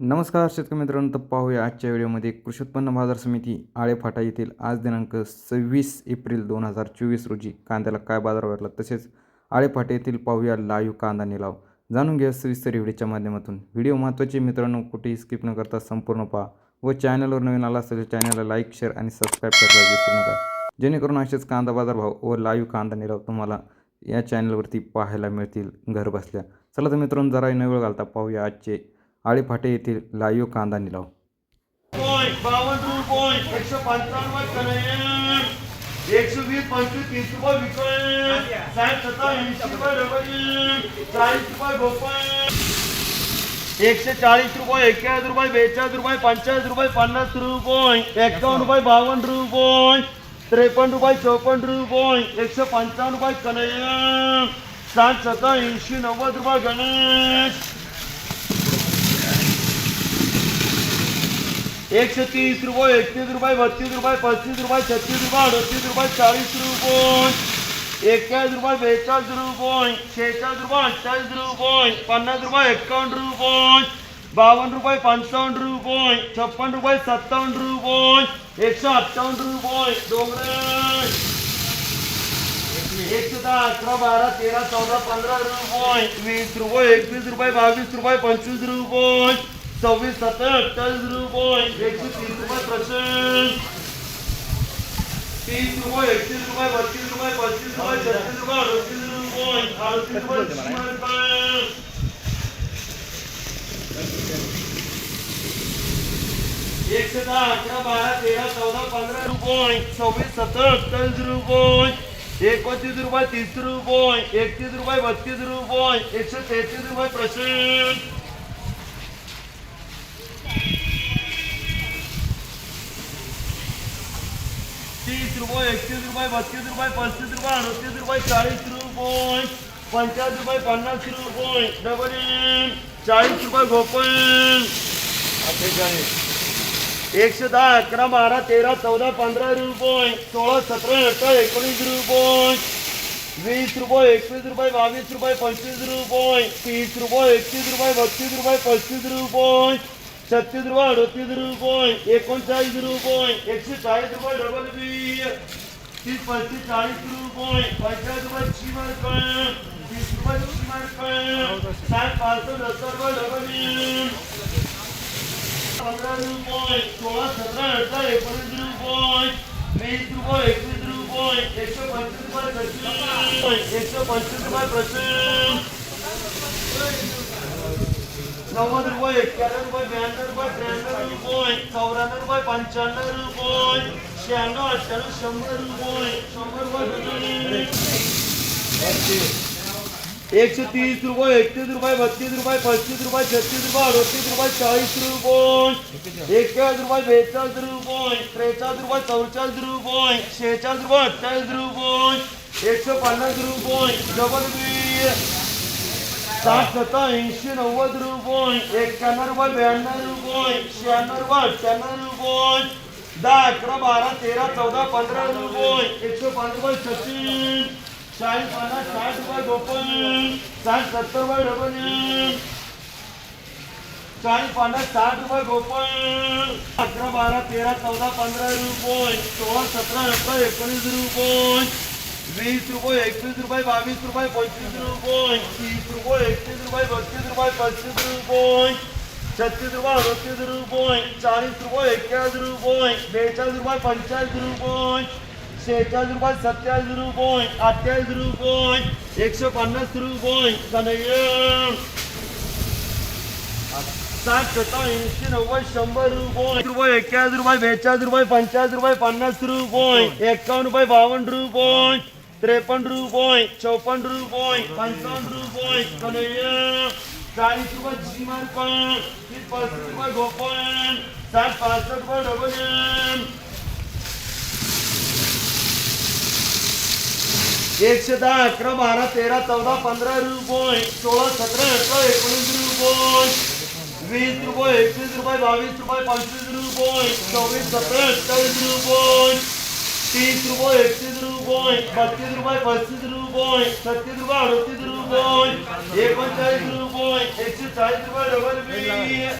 नमस्कार शेतकरी मित्रांनो तर पाहूया आजच्या व्हिडिओमध्ये कृषी उत्पन्न बाजार समिती आळेफाटा येथील आज दिनांक सव्वीस एप्रिल दोन हजार चोवीस रोजी कांद्याला काय बाजार भेटला तसेच आळेफाटा येथील पाहूया लाईव्ह कांदा निलाव. जाणून घ्या सविस्तर व्हिडिओच्या माध्यमातून. व्हिडिओ महत्त्वाचे मित्रांनो कुठेही स्किप न करता संपूर्ण पहा व चॅनलवर नवीन आला असेल चॅनलला लाईक शेअर आणि सबस्क्राईब करायला विसरू नका. जेणेकरून असेच कांदा बाजार भाव व लाईव्ह कांदा निलाव तुम्हाला या चॅनलवरती पाहायला मिळतील घर बसल्या चला तर मित्रांनो जरा न वेळ घालता पाहूया आजचे आळेफाटे येथील लाईव्ह कांदा निलाव. पॉईंट बावन्न रुपये पॉईंट एकशे पंचावन्न कनेक्ट एकशे वीस पंचवीस तीस रुपये विकय साठ सत्ता ऐंशी रुपये डबल चाळीस रुपये गोपाय एकशे चाळीस रुपये एक्क्याऐंशी रुपये बेचाळीस रुपये पंचाळीस रुपये पन्नास रुपये. एक्कावन्न रुपये बावन्न रुपये. त्रेपन्न रुपये चौपन्न रुपये. एकशे पंचावन्न रुपये कनेक्ट साठ सत्तर ऐंशी नव्वद रुपये गणेश. एकशे तीस रुपये एकतीस रुपये बत्तीस रुपये पस्तीस रुपये छत्तीस रुपये अडतीस रुपये चाळीस रुपये एक्क्याऐंशी रुपये बेचाळीस रुपये शेहेचाळीस रुपये अठ्ठावीस रुपये पन्नास रुपये एक्कावन्न रुपये बावन्न रुपये पंचावन्न रुपये छप्पन रुपये सत्तावन्न रुपये एकशे अठ्ठावन्न रुपये डोंगरे। एकशे दहा अकरा बारा तेरा चौदा पंधरा रुपये वीस रुपये एकवीस रुपये बावीस रुपये पंचवीस रुपये सव्वीस सत्तर अठ्ठावीस रुपये एकशे तीस रुपये पर्सेंट तीस रुपये एकतीस रुपये बत्तीस रुपये पस्तीस रुपये छत्तीस रुपये अडतीस रुपये अडतीस रुपये शंभर रुपये एकशे दहा अकरा बारा तेरा चौदा पंधरा रुपये सव्वीस सत्तर अठ्ठावीस रुपये एकोणतीस रुपये तीस रुपये एकतीस रुपये बत्तीस रुपये एकशे तेहतीस रुपये पर्सेंट तीस रुपये एकतीस रुपये, बत्तीस रुपये पस्तीस रुपये, अडतीस रुपये चाळीस रुपये पंचाळीस रुपये, पन्नास रुपये, डबल चाळीस रुपये गोपन एकशे दहा, अकरा, बारा, तेरा, चौदा, पंधरा रुपये, सोळा, सतरा, अठरा, एकोणीस रुपये। वीस रुपये, एकवीस रुपये, बावीस रुपये, पंचवीस रुपये। तीस रुपये, एकतीस रुपये, बत्तीस रुपये, पस्तीस रुपये। छत्तीस रुपये अडतीस रुपये एकोणचाळीस रुपये एकशे चाळीस रुपये डबल बी. तीस पस्तीस चाळीस रुपये पंचाळीस रुपये चिमर रुपये तीस रुपये चिमर रुपये साठ पाचशे सत्तर रुपये डबल बी. पंधरा रुपये सोळा, सतरा, अठरा एकोणीस रुपये वीस रुपये एकवीस रुपये एकशे पंचवीस रुपये एकशे पंचवीस रुपये प्रति रुपये रुपये रुपये रुपये रुपये रुपये रुपये रुपये एकशे तीस रुपये, एकतीस रुपये, बत्तीस रुपये, पस्तीस रुपये, छत्तीस रुपये, अडतीस रुपये, चाळीस रुपये. एक्केचाळीस रुपये, बेचाळीस रुपये, त्रेचाळीस रुपये, चौचाळीस रुपये, शेहेचाळीस रुपये, अठ्ठावीस रुपये. एकशे पन्नास रुपये. डबल સાત સત્તા એંશી નવ્વદ રૂપિયા એકાણું રૂપિયા બ્યાણું રૂપિયા છ્યાણું રૂપિયા અઠ્યાણું રૂપિયા દા અગિયાર બાર, તેર, ચૌદ, પંદર રૂપિયા એકસો પાંચ રૂપિયા છત્રીસ, સાઠ પચાસ સાઠ રૂપિયા ચોપન, સાઠ, સત્તર રૂપિયા ડબલ ચાલીસ પંદર સાત રૂપિયા ગોપાલ અગિયાર બાર, તેર, ચૌદ, પંદર રૂપિયા સોળ, સત્તર એકવીસ ઓગણીસ રૂપિયા वीस रुपये एकवीस रुपये, बावीस रुपये पंचवीस रुपये, तीस रुपये, एकतीस रुपये, बत्तीस रुपये, पस्तीस रुपये, छत्तीस रुपये, अडतीस रुपये, चाळीस रुपये एक्केचाळीस रुपये, बेचाळीस रुपये पंचेचाळीस रुपये, शेहेचाळीस रुपये सत्तेचाळीस रुपये अठ्ठेचाळीस रुपये, एकशे पन्नास रुपये साठ शंभर रुपये रुपये एक्क्याऐंशी रुपये, बेचाळीस रुपये, पंचाळीस रुपये, पन्नास रुपये रुपये चौपन्न रुपये पंचावन्न रुपये कन्हैया चाळीस रुपये झिमा रुपये तीस पस्तीस रुपये गोपन साठ पासष्ट रुपये डबल एकशे दहा अकरा बारा तेरा चौदा पंधरा रुपये सोळा सतरा अठरा एकोणीस रुपये वीस बावीस पंचवीस तीस रुपये एकतीस रुपये बत्तीस रुपये पस्तीस रुपये छत्तीस रुपये अडतीस रुपये एकोणचाळीस रुपये एकशे चाळीस रुपये डबल बी